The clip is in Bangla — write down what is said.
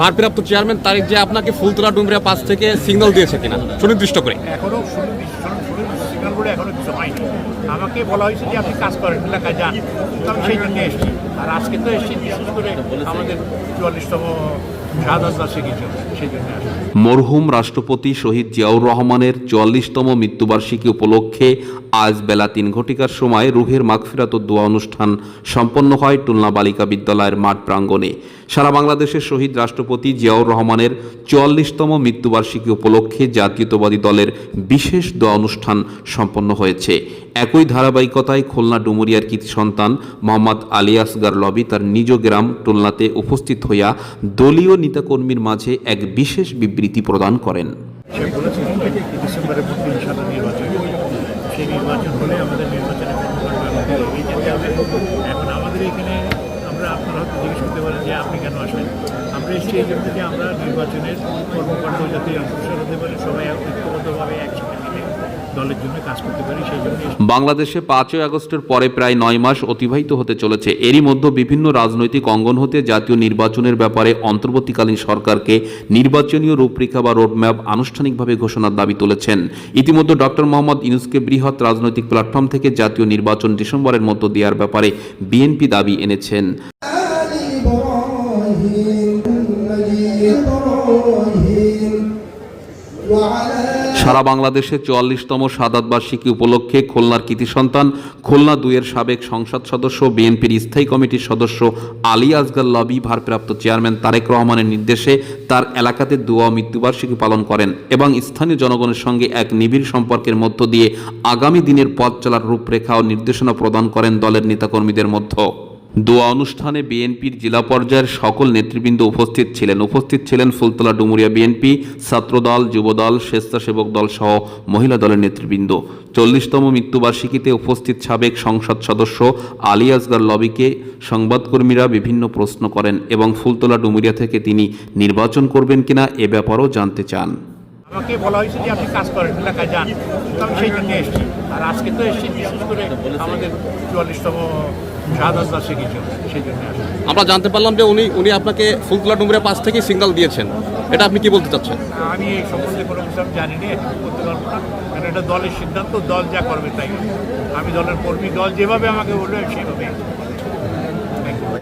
ভারপ্রাপ্ত চেয়ারম্যান তারিখ যে আপনাকে ফুলতলা ডুমরিয়া পাশ থেকে সিগন্যাল দিয়েছে কিনা? সুনির্দিষ্ট করে। এখনও আমাকে বলা হয়েছে যে আপনি কাজ করেন, এলাকায় যান। আমি জন্য এসেছি। আর আজকে তো এসেছি, বিশেষ করে আমাদের চুয়াল্লিশতম মরহুম রাষ্ট্রপতি শহীদ জিয়াউর রহমানের চুয়াল্লিশতম মৃত্যুবার্ষিকী উপলক্ষে আজ বেলা তিন ঘটিকার সময় রুহের মাগফিরাত দোয়া অনুষ্ঠান সম্পন্ন হয় টুলনা বালিকা বিদ্যালয়ের মাঠ প্রাঙ্গণে। সারা বাংলাদেশের শহীদ রাষ্ট্রপতি জিয়াউর রহমানের চুয়াল্লিশতম মৃত্যুবার্ষিকী উপলক্ষে জাতীয়তাবাদী দলের বিশেষ দোয়া অনুষ্ঠান সম্পন্ন হয়েছে। একই ধারাবাহিকতায় খুলনা ডুমুরিয়ার কৃতি সন্তান মোহাম্মদ আলী আসগার লবি তার নিজ গ্রাম টুলনাতে উপস্থিত হইয়া দলীয় নেতাকর্মীর মাঝে এক বিশেষ বিবৃতি প্রদান করেন। আমরা নির্বাচনের কর্মকাণ্ড যাতে অগ্রসর হতে সবাই ঐক্যবদ্ধভাবে একসাথে মিলে দলের জন্য কাজ করতে পারি সেই জন্য বাংলাদেশে পাঁচই আগস্টের পরে প্রায় নয় মাস অতিবাহিত হতে চলেছে এরই মধ্যে বিভিন্ন রাজনৈতিক অঙ্গন হতে জাতীয় নির্বাচনের ব্যাপারে অন্তর্বর্তীকালীন সরকারকে নির্বাচনীয় রূপরেখা বা রোডম্যাপ আনুষ্ঠানিকভাবে ঘোষণার দাবি তুলেছেন ইতিমধ্যে ডক্টর মোহাম্মদ ইউনুসকে বৃহৎ রাজনৈতিক প্ল্যাটফর্ম থেকে জাতীয় নির্বাচন ডিসেম্বরের মধ্যে দেওয়ার ব্যাপারে বিএনপি দাবি এনেছেন آل إبراهيم مجيد إبراهيم وعلى সারা বাংলাদেশে চুয়াল্লিশতম সাদাত বার্ষিকী উপলক্ষে খুলনার কৃতি সন্তান, খুলনা দুইয়ের সাবেক সংসদ সদস্য, বিএনপির স্থায়ী কমিটির সদস্য আলী আসগার লবি, ভারপ্রাপ্ত চেয়ারম্যান তারেক রহমানের নির্দেশে তার এলাকাতে দোয়া মৃত্যুবার্ষিকী পালন করেন এবং স্থানীয় জনগণের সঙ্গে এক নিবিড় সম্পর্কের মধ্য দিয়ে আগামী দিনের পথ চলার রূপরেখা ও নির্দেশনা প্রদান করেন দলের নেতাকর্মীদের মধ্যে। দোয়া অনুষ্ঠানে বিএনপির জেলা পর্যায়ের সকল নেতৃবৃন্দ উপস্থিত ছিলেন। উপস্থিত ছিলেন ফুলতলা ডুমুরিয়া বিএনপি ছাত্রদল, যুবদল, স্বেচ্ছাসেবক দল সহ মহিলা দলের নেতৃবৃন্দ। চল্লিশতম মৃত্যুবার্ষিকীতে উপস্থিত সাবেক সংসদ সদস্য আলী আসগার লবিকে সংবাদকর্মীরা বিভিন্ন প্রশ্ন করেন এবং ফুলতলা ডুমুরিয়া থেকে তিনি নির্বাচন করবেন কিনা এ ব্যাপারেও জানতে চান। আমাকে বলা হয়েছে যে আপনি কাজ করেন এলাকায় যান। তো আমি সেই জন্য এসেছি। আর আজকে তো এসেছি বিশেষ করে আমাদের চুয়াল্লিশতম শাহাদ বার্ষিকী ছিল সেই জন্য আমরা জানতে পারলাম যে উনি উনি আপনাকে ফুলতলা ডুমরিয়া পাশ থেকে সিগন্যাল দিয়েছেন। এটা আপনি কি বলতে চাচ্ছেন? আমি এই সম্বন্ধে কোনো কিছু জানি না করতে পারব না। কারণ এটা দলের সিদ্ধান্ত দল যা করবে তাই। আমি দলের কর্মী দল যেভাবে আমাকে বলবে সেভাবে